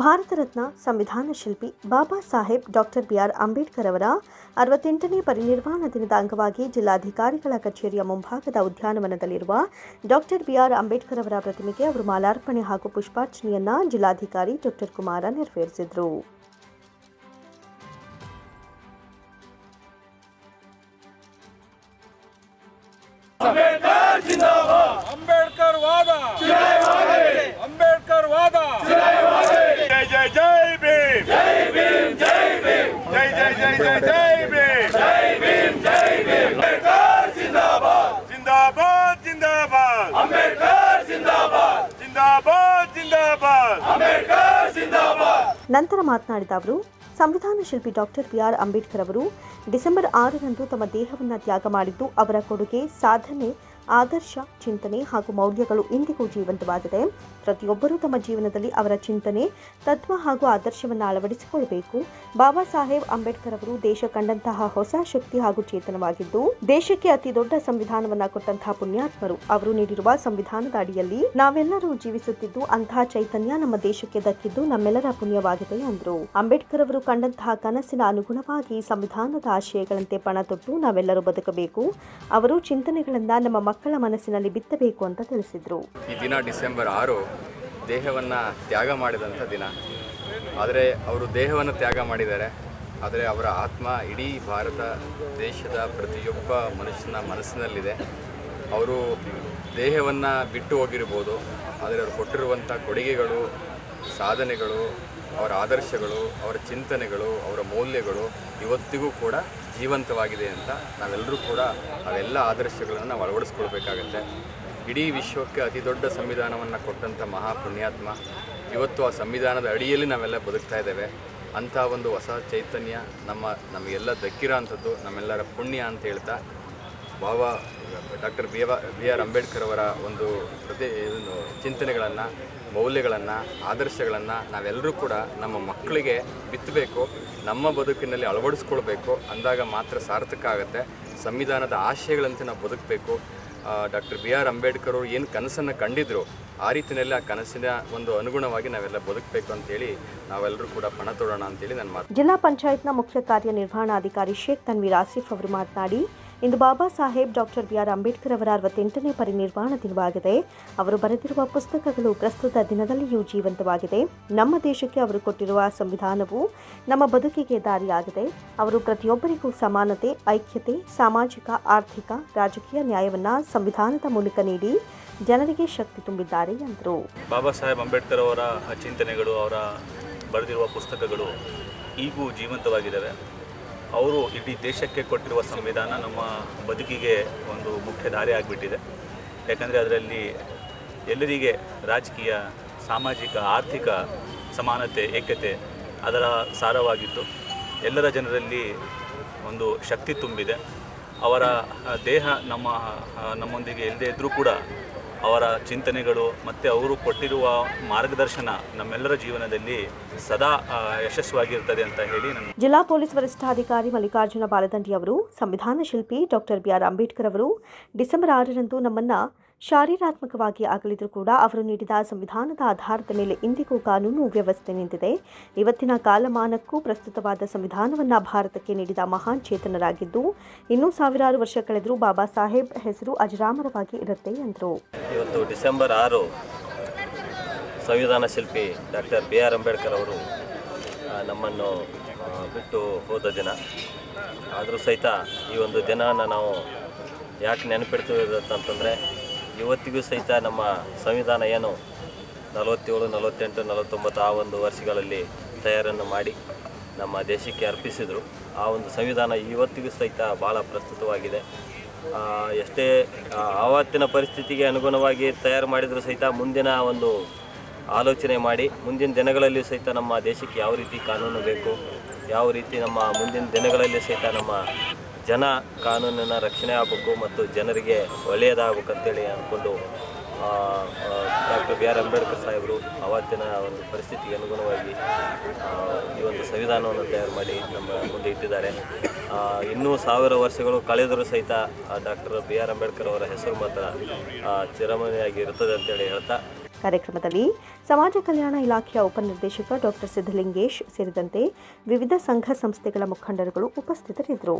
ಭಾರತ ರತ್ನ ಸಂವಿಧಾನ ಶಿಲ್ಪಿ Baba Saheb doctor B R Ambedkar ಅವರ ಅರವತ್ತೆಂಟನೇ ಪರಿನಿರ್ವಾಣ ದಿನದ ಅಂಗವಾಗಿ ಜಿಲ್ಲಾಧಿಕಾರಿಗಳ ಕಚೇರಿಯ ಮುಂಭಾಗದ ಉದ್ಯಾನವನದಲ್ಲಿರುವ ಡಾಕ್ಟರ್ ಬಿಆರ್ ಅಂಬೇಡ್ಕರ್ ಅವರ ಪ್ರತಿಮೆಗೆ ಅವರು ಮಾಲಾರ್ಪಣೆ ಹಾಗೂ ಪುಷ್ಪಾರ್ಚನೆಯನ್ನ ಜಿಲ್ಲಾಧಿಕಾರಿ ಡಾಕ್ಟರ್ ಕುಮಾರ ನೆರವೇರಿಸಿದರು. ಅಂಬೇಡ್ಕರ್ ನಂತರ ಮಾತನಾಡಿದ ಅವರು, ಸಂವಿಧಾನ ಶಿಲ್ಪಿ ಡಾಕ್ಟರ್ ಬಿಆರ್ ಅಂಬೇಡ್ಕರ್ ಅವರು ಡಿಸೆಂಬರ್ ಆರರಂದು ತಮ್ಮ ದೇಹವನ್ನು ತ್ಯಾಗ ಮಾಡಿದ್ದು ಅವರ ಕೊಡುಗೆ, ಸಾಧನೆ ಆದರ್ಶ, ಚಿಂತನೆ ಹಾಗೂ ಮೌಲ್ಯಗಳು ಇಂದಿಗೂ ಜೀವಂತವಾಗಿದೆ. ಪ್ರತಿಯೊಬ್ಬರೂ ತಮ್ಮ ಜೀವನದಲ್ಲಿ ಅವರ ಚಿಂತನೆ, ತತ್ವ ಹಾಗೂ ಆದರ್ಶವನ್ನು ಅಳವಡಿಸಿಕೊಳ್ಳಬೇಕು. ಬಾಬಾ ಸಾಹೇಬ್ ಅಂಬೇಡ್ಕರ್ ಅವರು ದೇಶ ಕಂಡಂತಹ ಹೊಸ ಶಕ್ತಿ ಹಾಗೂ ಚೇತನವಾಗಿದ್ದು, ದೇಶಕ್ಕೆ ಅತಿ ದೊಡ್ಡ ಸಂವಿಧಾನವನ್ನ ಕೊಟ್ಟಂತಹ ಪುಣ್ಯಾತ್ಮರು. ಅವರು ನೀಡಿರುವ ಸಂವಿಧಾನದ ಅಡಿಯಲ್ಲಿ, ನಾವೆಲ್ಲರೂ ಜೀವಿಸುತ್ತಿದ್ದು ಅಂತಹ ಚೈತನ್ಯ ನಮ್ಮ ದೇಶಕ್ಕೆ ದಕ್ಕಿದ್ದು ನಮ್ಮೆಲ್ಲರ ಪುಣ್ಯವಾಗಿದೆ ಎಂದರು ಅಂಬೇಡ್ಕರ್ ಅವರು ಕಂಡಂತಹ ಕನಸಿನ ಅನುಗುಣವಾಗಿ ಸಂವಿಧಾನದ ಆಶಯಗಳಂತೆ ಪಣ ತೊಟ್ಟು ನಾವೆಲ್ಲರೂ ಬದುಕಬೇಕು. ಅವರು ಚಿಂತನೆಗಳನ್ನ ನಮ್ಮ ಮಕ್ಕಳ ಮನಸ್ಸಿನಲ್ಲಿ ಬಿತ್ತಬೇಕು ಅಂತ ತಿಳಿಸಿದರು. ಈ ದಿನ ಡಿಸೆಂಬರ್ ಆರು ದೇಹವನ್ನು ತ್ಯಾಗ ಮಾಡಿದಂಥ ದಿನ. ಆದರೆ ಅವರು ದೇಹವನ್ನು ತ್ಯಾಗ ಮಾಡಿದ್ದಾರೆ. ಆದರೆ ಅವರ ಆತ್ಮ ಇಡೀ ಭಾರತ ದೇಶದ ಪ್ರತಿಯೊಬ್ಬ ಮನುಷ್ಯನ ಮನಸ್ಸಿನಲ್ಲಿದೆ. ಅವರು ದೇಹವನ್ನು ಬಿಟ್ಟು ಹೋಗಿರ್ಬೋದು. ಆದರೆ ಅವರು ಕೊಟ್ಟಿರುವಂಥ ಕೊಡುಗೆಗಳು ಸಾಧನೆಗಳು, ಅವರ ಆದರ್ಶಗಳು, ಅವರ ಚಿಂತನೆಗಳು, ಅವರ ಮೌಲ್ಯಗಳು ಇವತ್ತಿಗೂ ಕೂಡ ಜೀವಂತವಾಗಿದೆ ಅಂತ ನಾವೆಲ್ಲರೂ ಕೂಡ ಅವೆಲ್ಲ ಆದರ್ಶಗಳನ್ನು ನಾವು ಅಳವಡಿಸ್ಕೊಳ್ಬೇಕಾಗತ್ತೆ. ಇಡೀ ವಿಶ್ವಕ್ಕೆ ಅತಿ ದೊಡ್ಡ ಸಂವಿಧಾನವನ್ನು ಕೊಟ್ಟಂಥ ಮಹಾ ಪುಣ್ಯಾತ್ಮ ಇವತ್ತು ಆ ಸಂವಿಧಾನದ ಅಡಿಯಲ್ಲಿ ನಾವೆಲ್ಲ ಬದುಕ್ತಾ ಇದ್ದೇವೆ. ಅಂಥ ಒಂದು ಹೊಸ ಚೈತನ್ಯ ನಮ್ಮ ನಮಗೆಲ್ಲ ದಕ್ಕಿರೋ ಅಂಥದ್ದು, ನಮ್ಮೆಲ್ಲರ ಪುಣ್ಯ ಅಂತ ಹೇಳ್ತಾ, Baba doctor B B R Ambedkar ಅವರ ಒಂದು ಪ್ರತಿ ಇದನ್ನು ಚಿಂತನೆಗಳನ್ನು, ಮೌಲ್ಯಗಳನ್ನು, ಆದರ್ಶಗಳನ್ನು ನಾವೆಲ್ಲರೂ ಕೂಡ ನಮ್ಮ ಮಕ್ಕಳಿಗೆ ಬಿತ್ತಬೇಕು, ನಮ್ಮ ಬದುಕಿನಲ್ಲಿ ಅಳವಡಿಸ್ಕೊಳ್ಬೇಕು ಅಂದಾಗ ಮಾತ್ರ ಸಾರ್ಥಕ ಆಗುತ್ತೆ. ಸಂವಿಧಾನದ ಆಶಯಗಳಂತೆ ನಾವು ಬದುಕಬೇಕು. ಡಾಕ್ಟರ್ ಬಿ ಆರ್ ಅಂಬೇಡ್ಕರ್ ಅವರು ಏನು ಕನಸನ್ನು ಕಂಡಿದ್ರು, ಆ ರೀತಿಯಲ್ಲಿ ಆ ಕನಸಿನ ಒಂದು ಅನುಗುಣವಾಗಿ ನಾವೆಲ್ಲ ಬದುಕಬೇಕು ಅಂತೇಳಿ ನಾವೆಲ್ಲರೂ ಕೂಡ ಪಣ ತೊಡೋಣ ಅಂತೇಳಿ ನನ್ನ ಮಾತು. ಜಿಲ್ಲಾ ಪಂಚಾಯತ್ನ ಮುಖ್ಯ ಕಾರ್ಯನಿರ್ವಹಣಾಧಿಕಾರಿ ಶೇಖ್ ತನ್ವೀರ್ ಆಸಿಫ್ ಅವರು ಮಾತನಾಡಿ ಇಂದು Baba Saheb doctor B R Ambedkar ಅವರ ಅರವತ್ತೆಂಟನೇ ಪರಿನಿರ್ವಾಣ ದಿನವಾಗಿದೆ. ಅವರು ಬರೆದಿರುವ ಪುಸ್ತಕಗಳು ಪ್ರಸ್ತುತ ದಿನದಲ್ಲಿಯೂ ಜೀವಂತವಾಗಿದೆ. ನಮ್ಮ ದೇಶಕ್ಕೆ ಅವರು ಕೊಟ್ಟಿರುವ ಸಂವಿಧಾನವು ನಮ್ಮ ಬದುಕಿಗೆ ದಾರಿಯಾಗಿದೆ. ಅವರು ಪ್ರತಿಯೊಬ್ಬರಿಗೂ ಸಮಾನತೆ, ಐಕ್ಯತೆ, ಸಾಮಾಜಿಕ, ಆರ್ಥಿಕ, ರಾಜಕೀಯ ನ್ಯಾಯವನ್ನ ಸಂವಿಧಾನದ ಮೂಲಕ ನೀಡಿ ಜನರಿಗೆ ಶಕ್ತಿ ತುಂಬಿದ್ದಾರೆ ಎಂದರು. ಬಾಬಾ ಸಾಹೇಬ್ ಅಂಬೇಡ್ಕರ್ ಅವರ ಚಿಂತನೆಗಳು ಅವರ ಬರೆದಿರುವ ಪುಸ್ತಕಗಳು ಈಗೂ ಜೀವಂತವಾಗಿದ್ದಾವೆ. ಅವರು ಇಡೀ ದೇಶಕ್ಕೆ ಕೊಟ್ಟಿರುವ ಸಂವಿಧಾನ ನಮ್ಮ ಬದುಕಿಗೆ ಒಂದು ಮುಖ್ಯ ದಾರಿ ಆಗಿಬಿಟ್ಟಿದೆ. ಯಾಕಂದರೆ ಅದರಲ್ಲಿ ಎಲ್ಲರಿಗೆ ರಾಜಕೀಯ, ಸಾಮಾಜಿಕ, ಆರ್ಥಿಕ ಸಮಾನತೆ, ಏಕತೆ ಅದರ ಸಾರವಾಗಿತ್ತು. ಎಲ್ಲರ ಜನರಲ್ಲಿ ಒಂದು ಶಕ್ತಿ ತುಂಬಿದೆ. ಅವರ ದೇಹ ನಮ್ಮ, ನಮ್ಮೊಂದಿಗೆ ಇಲ್ಲದೇ ಇದ್ದರೂ ಕೂಡ ಅವರ ಚಿಂತನೆಗಳು ಮತ್ತು ಅವರು ಕೊಟ್ಟಿರುವ ಮಾರ್ಗದರ್ಶನ ನಮ್ಮೆಲ್ಲರ ಜೀವನದಲ್ಲಿ ಸದಾ ಯಶಸ್ವಾಗಿರ್ತದೆ ಅಂತ ಹೇಳಿ ಜಿಲ್ಲಾ ಪೊಲೀಸ್ ವರಿಷ್ಠಾಧಿಕಾರಿ ಮಲ್ಲಿಕಾರ್ಜುನ ಬಾಲದಂಡಿ ಅವರು, ಸಂವಿಧಾನ ಶಿಲ್ಪಿ ಡಾಕ್ಟರ್ ಬಿ ಆರ್ ಅಂಬೇಡ್ಕರ್ ಅವರು, ಡಿಸೆಂಬರ್ ಆರರಂದು ನಮ್ಮನ್ನ ಶಾರೀರಾತ್ಮಕವಾಗಿ ಆಗಲಿದ್ರು ಕೂಡ ಅವರು ನೀಡಿದ ಸಂವಿಧಾನದ ಆಧಾರದ ಮೇಲೆ ಇಂದಿಗೂ ಕಾನೂನು ವ್ಯವಸ್ಥೆ ನಿಂತಿದೆ. ಇವತ್ತಿನ ಕಾಲಮಾನಕ್ಕೂ ಪ್ರಸ್ತುತವಾದ ಸಂವಿಧಾನವನ್ನು ಭಾರತಕ್ಕೆ ನೀಡಿದ ಮಹಾನ್ ಚೇತನರಾಗಿದ್ದು, ಇನ್ನೂ ಸಾವಿರಾರು ವರ್ಷ ಕಳೆದರೂ ಬಾಬಾ ಸಾಹೇಬ್ ಹೆಸರು ಅಜರಾಮರವಾಗಿ ಇರುತ್ತೆ ಎಂದರು. ಇವತ್ತು ಡಿಸೆಂಬರ್ ಆರು, ಸಂವಿಧಾನ ಶಿಲ್ಪಿ ಡಾಕ್ಟರ್ ಬಿ ಆರ್ ಅಂಬೇಡ್ಕರ್ ಅವರು ನಮ್ಮನ್ನು ಬಿಟ್ಟು ಹೋದ ದಿನ. ಆದರೂ ಸಹಿತ ಈ ಒಂದು ದಿನನ ನಾವು ಯಾಕೆ ನೆನಪಿಡ್ತೀವಿ ಅಂತಂತಂದರೆ ಇವತ್ತಿಗೂ ಸಹಿತ ನಮ್ಮ ಸಂವಿಧಾನ ಏನು ನಲವತ್ತೇಳು, ನಲವತ್ತೆಂಟು, ನಲವತ್ತೊಂಬತ್ತು ಆ ಒಂದು ವರ್ಷಗಳಲ್ಲಿ ತಯಾರನ್ನು ಮಾಡಿ ನಮ್ಮ ದೇಶಕ್ಕೆ ಅರ್ಪಿಸಿದರು. ಆ ಒಂದು ಸಂವಿಧಾನ ಇವತ್ತಿಗೂ ಸಹಿತ ಭಾಳ ಪ್ರಸ್ತುತವಾಗಿದೆ. ಎಷ್ಟೇ ಆವತ್ತಿನ ಪರಿಸ್ಥಿತಿಗೆ ಅನುಗುಣವಾಗಿ ತಯಾರು ಮಾಡಿದರೂ ಸಹಿತ ಮುಂದಿನ ಒಂದು ಆಲೋಚನೆ ಮಾಡಿ, ಮುಂದಿನ ದಿನಗಳಲ್ಲಿ ಸಹಿತ ನಮ್ಮ ದೇಶಕ್ಕೆ ಯಾವ ರೀತಿ ಕಾನೂನು ಬೇಕು, ಯಾವ ರೀತಿ ನಮ್ಮ ಮುಂದಿನ ದಿನಗಳಲ್ಲಿ ಸಹಿತ ನಮ್ಮ ಜನ ಕಾನೂನಿನ ರಕ್ಷಣೆ ಆಗಬೇಕು ಮತ್ತು ಜನರಿಗೆ ಒಳ್ಳೆಯದಾಗಬೇಕು ಅಂತೇಳಿ ಅಂದ್ಕೊಂಡು ಡಾಕ್ಟರ್ ಬಿ ಆರ್ ಅಂಬೇಡ್ಕರ್ ಸಾಹೇಬರು ಅವತ್ತಿನ ಒಂದು ಪರಿಸ್ಥಿತಿಗೆ ಅನುಗುಣವಾಗಿ ಈ ಒಂದು ಸಂವಿಧಾನವನ್ನು ತಯಾರು ಮಾಡಿ ನಮ್ಮ ಮುಂದೆ ಇಟ್ಟಿದ್ದಾರೆ. ಇನ್ನೂ ಸಾವಿರ ವರ್ಷಗಳು ಕಳೆದರೂ ಸಹಿತ ಡಾಕ್ಟರ್ ಬಿ ಆರ್ ಅಂಬೇಡ್ಕರ್ ಅವರ ಹೆಸರು ಮಾತ್ರ ಚಿರಮಣಿಯಾಗಿ ಇರುತ್ತದೆ ಅಂತೇಳಿ ಹೇಳ್ತಾ. ಕಾರ್ಯಕ್ರಮದಲ್ಲಿ ಸಮಾಜ ಕಲ್ಯಾಣ ಇಲಾಖೆಯ ಉಪನಿರ್ದೇಶಕ ಡಾಕ್ಟರ್ ಸಿದ್ದಲಿಂಗೇಶ್ ಸೇರಿದಂತೆ ವಿವಿಧ ಸಂಘ ಸಂಸ್ಥೆಗಳ ಮುಖಂಡರುಗಳು ಉಪಸ್ಥಿತರಿದ್ದರು.